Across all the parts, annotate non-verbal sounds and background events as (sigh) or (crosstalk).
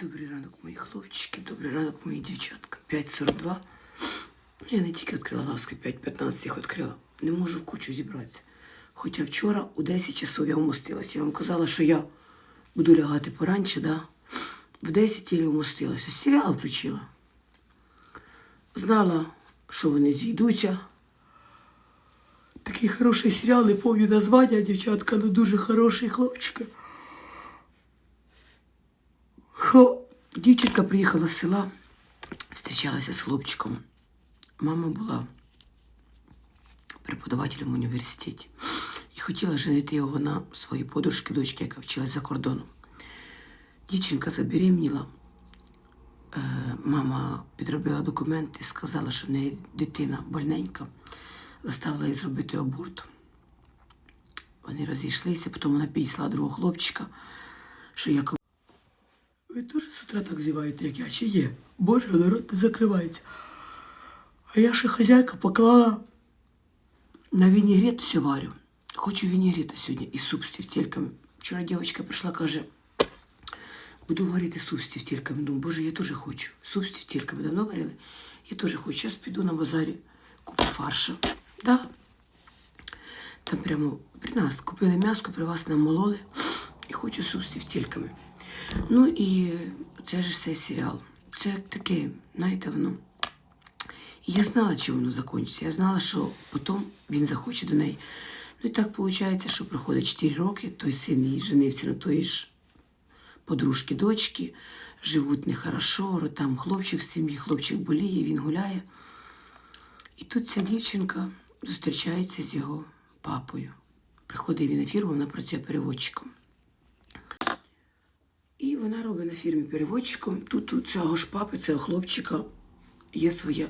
Добрий ранок, мої хлопчики, добрий ранок, мої дівчатка. 5.42. Ну, Я не тільки відкрила ласки, 5.15 їх відкрила. Не можу в кучу зібратися. Хоча вчора у 10 часов я вмостилася. Я вам казала, що я буду лягати пораньше, да? В 10 тілі вмостилася. Серіал включила. Знала, що вони зійдуться. Такий хороший серіал, не пам'ятаю названня, дівчатка, але дуже хороший хлопчики. Дівчинка приїхала з села, зустрічалася з хлопчиком. Мама була преподавателем в університеті і хотіла женити його на своїй подружки, дочки, яка вчилась за кордоном. Дівчинка забеременіла. Е, Мама підробила документи, сказала, що в неї дитина больненька, заставила її зробити аборт. Вони розійшлися, потім вона підійшла другого хлопчика, що якось ви теж з утра так зіваєте, як я, чи є? Боже, народ не закривається. А я ще хазяйка поклала на вінігрет все варю. Хочу вінігрета сьогодні і суп з тефтельками. Вчора дівчинка прийшла, каже, буду варити суп з тефтельками. Думаю, боже, я теж хочу. Суп з тефтельками давно варили? Я теж хочу. Зараз піду на базарі, куплю фарша. Да. Там прямо при нас купили м'ясо, при вас намололи і хочу суп з тефтельками. Ну і це ж цей серіал. Це таке, знаєте, воно. І я знала, чим воно закінчиться. Я знала, що потім він захоче до неї. Ну і так виходить, що проходить 4 роки, той син її женився на тої ж подружки дочки, живуть нехорошо, там хлопчик в сім'ї, хлопчик боліє, він гуляє. І тут ця дівчинка зустрічається з його папою. Приходить він на фірму, вона працює переводчиком. І вона робить на фірмі переводчиком. Тут у цього ж папи, цього хлопчика, є своя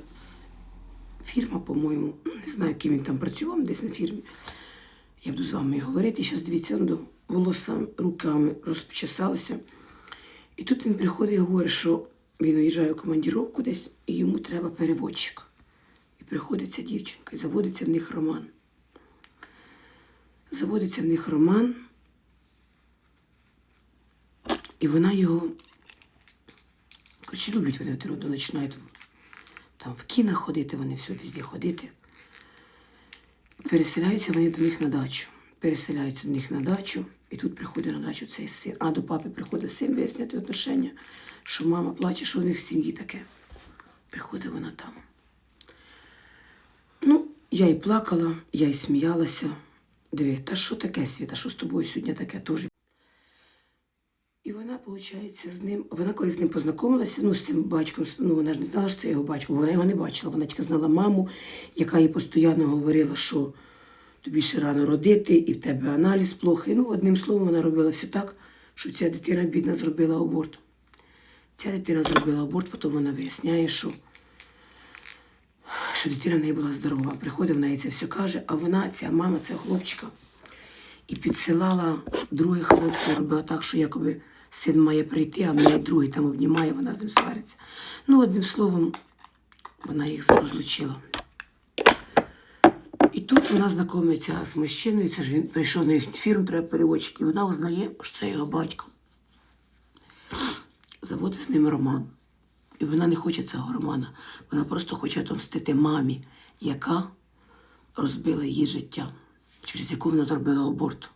фірма, по-моєму. Ну, не знаю, ким він там працював, десь на фірмі. Я буду з вами говорити. Зараз дивіться, ну, волоса руками розпочесалися. І тут він приходить і говорить, що він уїжджає у командіровку десь, і йому треба переводчик. І приходить ця дівчинка, і заводиться в них роман. Заводиться в них роман. І вона його. Коротше, люблять вони одного, починають там в кіно ходити, вони все везде ходити. Переселяються вони до них на дачу. Переселяються до них на дачу, і тут приходить на дачу цей син. А до папи приходить син виясняти отношення, що мама плаче, що в них в сім'ї таке. Приходить вона там. Ну, я і плакала, я і сміялася. Диви, та що таке, Світа, що з тобою сьогодні таке теж? Вона, виходить, з ним, вона коли з ним познайомилася, ну, з цим батьком, ну, вона ж не знала, що це його батько, бо вона його не бачила. Вона тільки знала маму, яка їй постійно говорила, що тобі ще рано родити, і в тебе аналіз плохий. Ну, одним словом, вона робила все так, щоб ця дитина, бідна, зробила аборт. Ця дитина зробила аборт, потім вона виясняє, що, що дитина в неї була здорова. Приходить в неї це все каже, а вона, ця мама, цього хлопчика, і підсилала других хлопців, робила так, що якоби син має прийти, а неї другий там обнімає, вона з ним свариться. Ну, одним словом, вона їх розлучила. І тут вона знайомиться з мужчиною, це ж він прийшов на їхню фірму, треба переводчик, і вона узнає, що це його батько. Заводить з ним роман. І вона не хоче цього романа. Вона просто хоче отомстити мамі, яка розбила її життя, через яку вона зробила аборт.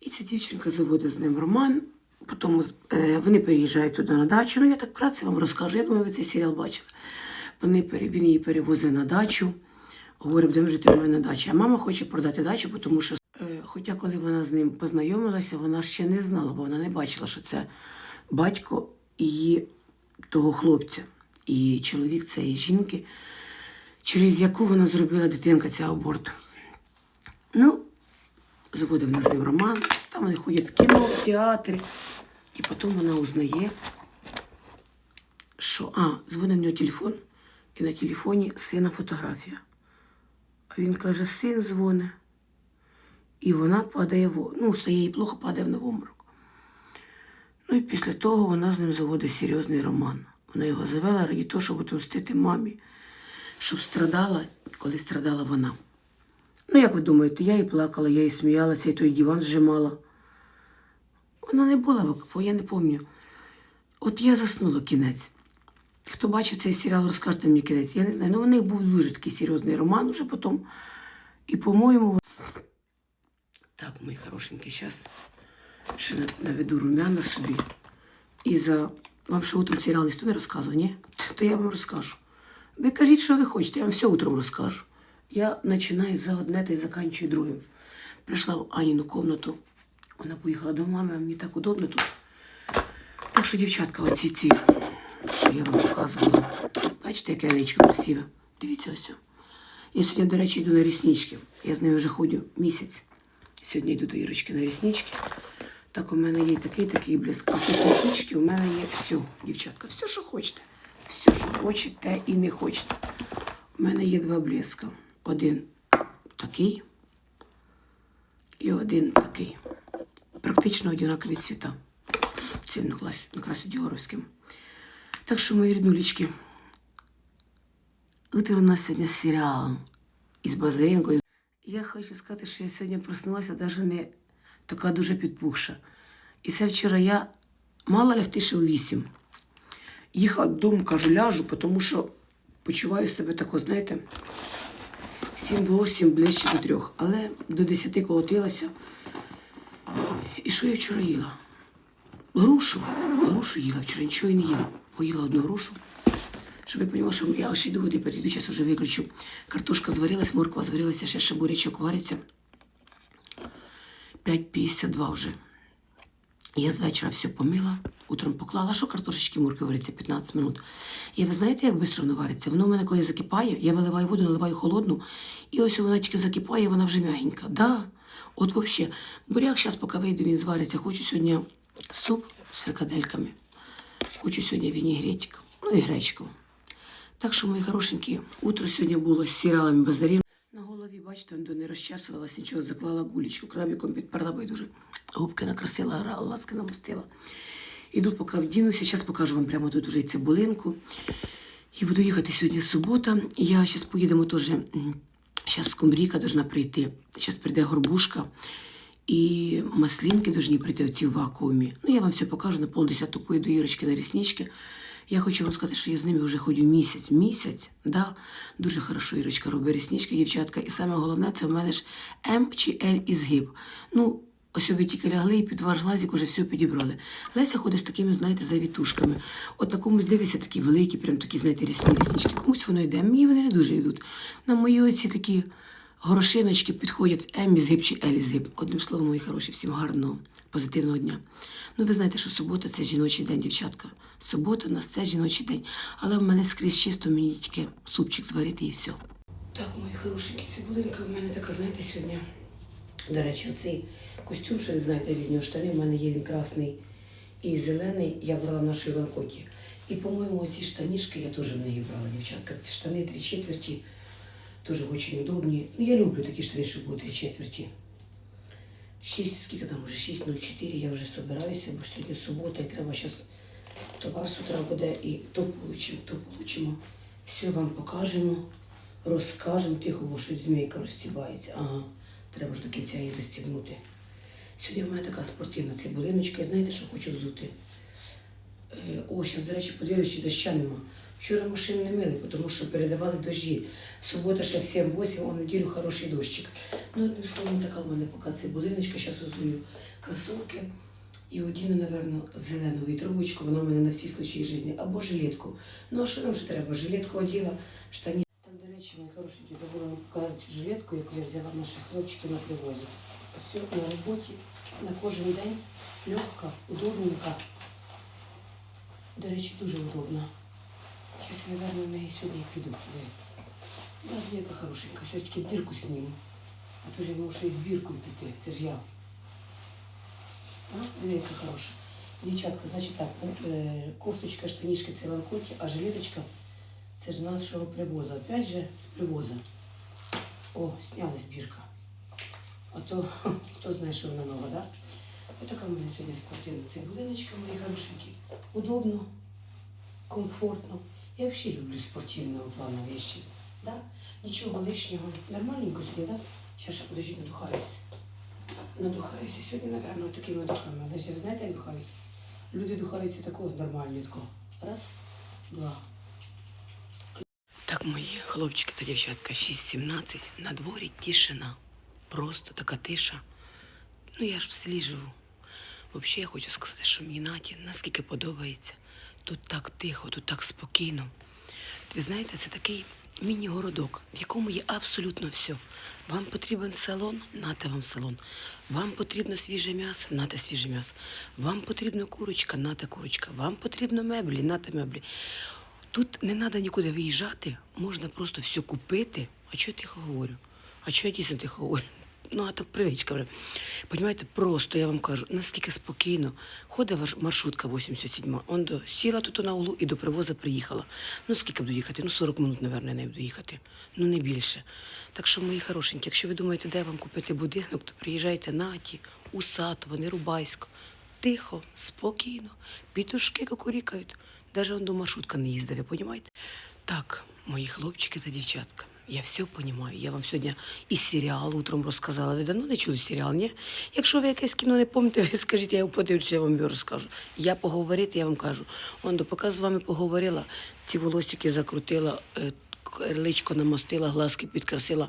І ця дівчинка заводить з ним роман. Потім е, вони переїжджають туди на дачу. Ну, я так вкратце вам розкажу. Я думаю, ви цей серіал бачили. Вони, він її перевозить на дачу. Говорить, будемо жити в мене на дачі. А мама хоче продати дачу, тому що, е, хоча коли вона з ним познайомилася, вона ще не знала, бо вона не бачила, що це батько її того хлопця. І чоловік цієї жінки, через яку вона зробила дитинка ця аборт. Ну, заводив на з ним роман, там вони ходять в кіно, в театрі. І потім вона узнає, що а, дзвонить в нього телефон, і на телефоні сина фотографія. А він каже, син дзвоне. І вона падає в ну, стає їй плохо, падає в обморок. Ну і після того вона з ним заводить серйозний роман. Вона його завела раді того, щоб отомстити мамі, щоб страдала, коли страдала вона. Ну, як ви думаєте, я і плакала, я і сміялася, і той диван зжимала. Вона не була в я не пам'ятаю. От я заснула кінець. Хто бачив цей серіал, розкажете мені кінець. Я не знаю. Ну, у них був дуже такий серйозний роман уже потім. І, по-моєму, так, мої хорошенькі, зараз ще наведу румяна собі. І за. Вам ще утром серіал ніхто не розказував, ні? То я вам розкажу. Ви кажіть, що ви хочете, я вам все утром розкажу. Я починаю за одне та й заканчую другим. Прийшла в Аніну кімнату. Вона поїхала до мами, а мені так удобно тут. Так що, дівчатка, оці ці, що я вам показувала. Бачите, яке личко красиве? Дивіться ось. Я сьогодні, до речі, йду на ріснички. Я з нею вже ходжу місяць. Сьогодні йду до Ірочки на ріснички. Так, у мене є такий такий блиск. А тут ріснички у мене є все, дівчатка, все, що хочете. Хочете і не хочете. У мене є два блиска. Один такий і один такий. Практично однакові цвіта. Цим накрасю Діоровським. Так що, мої ріднулечки, Утро у нас сьогодні з серіалом із Базаренкою. Я хочу сказати, що я сьогодні проснулася навіть не така дуже підпухша. І це вчора я мала лягти ще у вісім. Їхала додому, кажу, ляжу, тому що почуваю себе тако, знаєте, сім восім ближче до трьох. Але до десяти колотилася. І що я вчора їла? Грушу. Грушу їла вчора, нічого і не їла. Поїла одну грушу. Щоб ви розуміли, що я ще йду води підійду, зараз вже виключу. Картошка зварилась, морква зварилася, ще ще бурячок вариться. 5,52 вже. Я з вечора все помила, утром поклала, що картошечки моркви вариться 15 минут. І ви знаєте, як швидко воно вариться? Воно в мене коли закипає, я виливаю воду, наливаю холодну, і ось вона тільки закипає, вона вже м'ягенька. Да. От взагалі, буряк зараз, поки вийду, він звариться. Хочу сьогодні суп з фрикадельками. Хочу сьогодні вінігретик, ну і гречку. Так що, мої хорошенькі, утро сьогодні було з сіралами базарів. Голові, бачите, не розчасувалась, нічого, заклала гулічку, крабіком підперла байдуже. Губки накрасила, ра- ласки намастила. Іду, поки вдінуся. Зараз покажу вам прямо тут уже цибулинку. І буду їхати сьогодні субота. Я зараз поїдемо теж. Зараз скумбрійка должна прийти. Зараз прийде горбушка. І маслинки повинні прийти оці в вакуумі. Ну, я вам все покажу на полдесяту поїду Ірочки на ріснички. Я хочу вам сказати, що я з ними вже ходжу місяць. Місяць, да? Дуже хорошо Ірочка робить ріснички, дівчатка. І саме головне, це в мене ж М чи Л і. Ну, ось ви тільки лягли і під ваш глазик уже все підібрали. Леся ходить з такими, знаєте, завітушками. От на комусь дивиться такі великі, прям такі, знаєте, рісні ріснички. Комусь воно йде. Мені вони не дуже йдуть. На мої оці такі горошиночки підходять із гиб чи із гиб. Одним словом, мої хороші, всім гарного, позитивного дня. Ну, ви знаєте, що субота це жіночий день, дівчатка. Субота у нас це жіночий день. Але в мене скрізь чисто мені тільки супчик зварити і все. Так, мої хорошенькі, цибулинка в мене така, знаєте, сьогодні. До речі, оцей костюм, що не знаєте від нього штани, в мене є він красний і зелений, я брала в нашій ланкоті. І, по-моєму, оці штанішки я теж в неї брала, дівчатка. Ці штани три четверті, теж дуже удобні. Ну, я люблю такі штани, що будуть три четверті. 6, скільки там уже? 6.04, я вже собираюся, бо сьогодні субота, і треба зараз товар з утра буде, і то получимо, то получимо. Все вам покажемо, розкажемо, тихо, бо щось змійка розстібається. Ага, треба ж до кінця її застібнути. Сьогодні в мене така спортивна цибулиночка, і знаєте, що хочу взути? Е, О, зараз, до речі, подивлюсь, чи доща нема. Вчора машини не мили, тому що передавали дощі. Субота ще 7-8, а в неділю хороший дощик. Ну, одним словом, така в мене поки цибулиночка. Зараз узую кросовки і одіну, напевно, зелену вітровочку. Вона в мене на всі случаї життя. Або жилетку. Ну, а що нам ще треба? Жилетку оділа, штані. Там, до речі, мої хорошенькі, забула вам показати цю жилетку, яку я взяла в наших хлопчиків на привозі. Все на роботі, на кожен день. Легка, удобненька. До речі, дуже удобно. Я, наверное, в неї сьогодні піду. Да, да, яка хорошенька. Щось тільки бірку зніму. А то ж я можу і з біркою піти. Це ж я. А, яка хороша. Дівчатка, значить так, е, кофточка, штанішки це ланкоті, а жилеточка це ж нас що привоза. Опять же, з привоза. О, снялась бірка. А то хто знає, що вона нова, да? Отака в мене сьогодні спортивна цибулиночка, мої хорошенькі. Удобно, комфортно. Я взагалі люблю спортивного плану вещи. Да? Нічого лишнього. Нормальненько сьогодні, да? Зараз ще подожди, надухаюсь. Надухаюся сьогодні, напевно, такими духами. Ж ви знаєте, як духаюся? Люди духаються такого нормально. Такого. Раз, два. Так, мої хлопчики та дівчатка, 6-17, на дворі тишина. Просто така тиша. Ну, я ж в селі живу. Взагалі, я хочу сказати, що мені наті наскільки подобається. Тут так тихо, тут так спокійно. Ви знаєте, це такий міні-городок, в якому є абсолютно все. Вам потрібен салон, нате вам салон. Вам потрібно свіже м'ясо, нате свіже м'ясо. Вам потрібна курочка, нате курочка. Вам потрібно меблі, нате меблі. Тут не треба нікуди виїжджати, можна просто все купити. А чого я тихо говорю? А чого я дійсно тихо говорю? Ну, а так привичка вже. Понімаєте, просто я вам кажу, наскільки спокійно. Ходить ваш маршрутка 87-ма. Он до сіла тут на углу і до привоза приїхала. Ну, скільки буду їхати? Ну, 40 минут, мабуть, не буду їхати. Ну, не більше. Так що, мої хорошенькі, якщо ви думаєте, де вам купити будинок, то приїжджайте на Аті, у Сатово, Нерубайсько. Тихо, спокійно, пітушки кукурікають. Даже он до маршрутка не їздив, ви розумієте? Так, мої хлопчики та дівчатка, я все розумію. Я вам сьогодні і серіал утром розказала. Ви давно не чули серіал, ні? Якщо ви якесь кіно не пам'ятаєте, (laughs) ви скажіть, я його подивлюся, я вам його розкажу. Я поговорити, я вам кажу. Он до поки з вами поговорила, ці волосики закрутила, е, личко намастила, глазки підкрасила.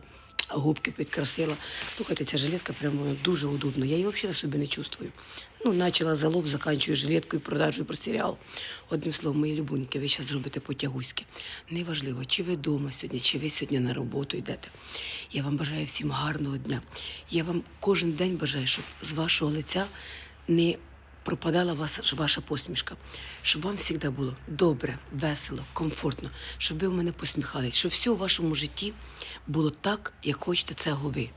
Губки підкрасила. Слухайте, ця жилетка прямо дуже удобна. Я її взагалі собі не чувствую. Ну, почала за лоб, заканчую жилеткою, продажу про серіал. Одним словом, мої любоньки, ви зараз зробите потягуськи. Неважливо, чи ви вдома сьогодні, чи ви сьогодні на роботу йдете. Я вам бажаю всім гарного дня. Я вам кожен день бажаю, щоб з вашого лиця не пропадала ваша посмішка, щоб вам завжди було добре, весело, комфортно, щоб ви в мене посміхались, щоб все у вашому житті було так, як хочете цього ви,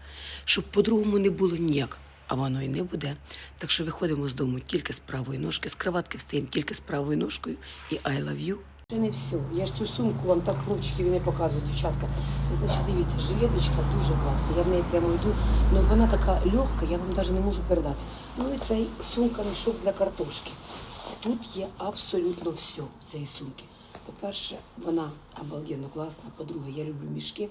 щоб по-другому не було ніяк. А воно і не буде. Так що виходимо з дому тільки з правої ножки, з кроватки встаємо тільки з правою ножкою і I love you. Це не все. Я ж цю сумку вам так хлопчики не показую, дівчатка. Значить, дивіться, жилеточка дуже класна. Я в неї прямо йду. Ну вона така легка, я вам навіть не можу передати. Ну і цей сумка мішок для картошки. Тут є абсолютно все в цій сумці. По-перше, вона обалденно класна. По-друге, я люблю мішки.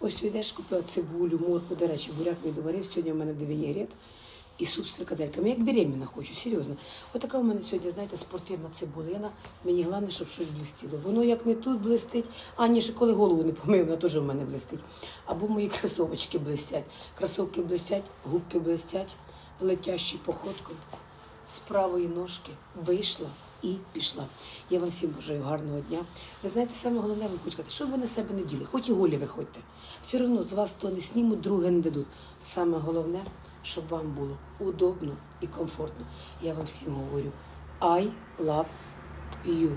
Ось йдеш, купила цибулю, морку. До речі, буряк мій доварив. Сьогодні в мене буде вінігрет і суп з фрикадельками. Як беременна хочу, серйозно. Отака в мене сьогодні, знаєте, спортивна цибуля. Я на мені головне, щоб щось блистіло. Воно як не тут блистить, а ні, ще коли голову не помив, вона теж в мене блистить. Або мої кросовочки блистять. Кросовки блистять, губки блистять, летящі походкою з правої ножки вийшла і пішла. Я вам всім бажаю гарного дня. Ви знаєте, саме головне вам хочу сказати, що ви на себе не діли, хоч і голі виходьте. Все одно з вас то не снімуть, друге не дадуть. Саме головне, щоб вам було удобно і комфортно. Я вам всім говорю I love you.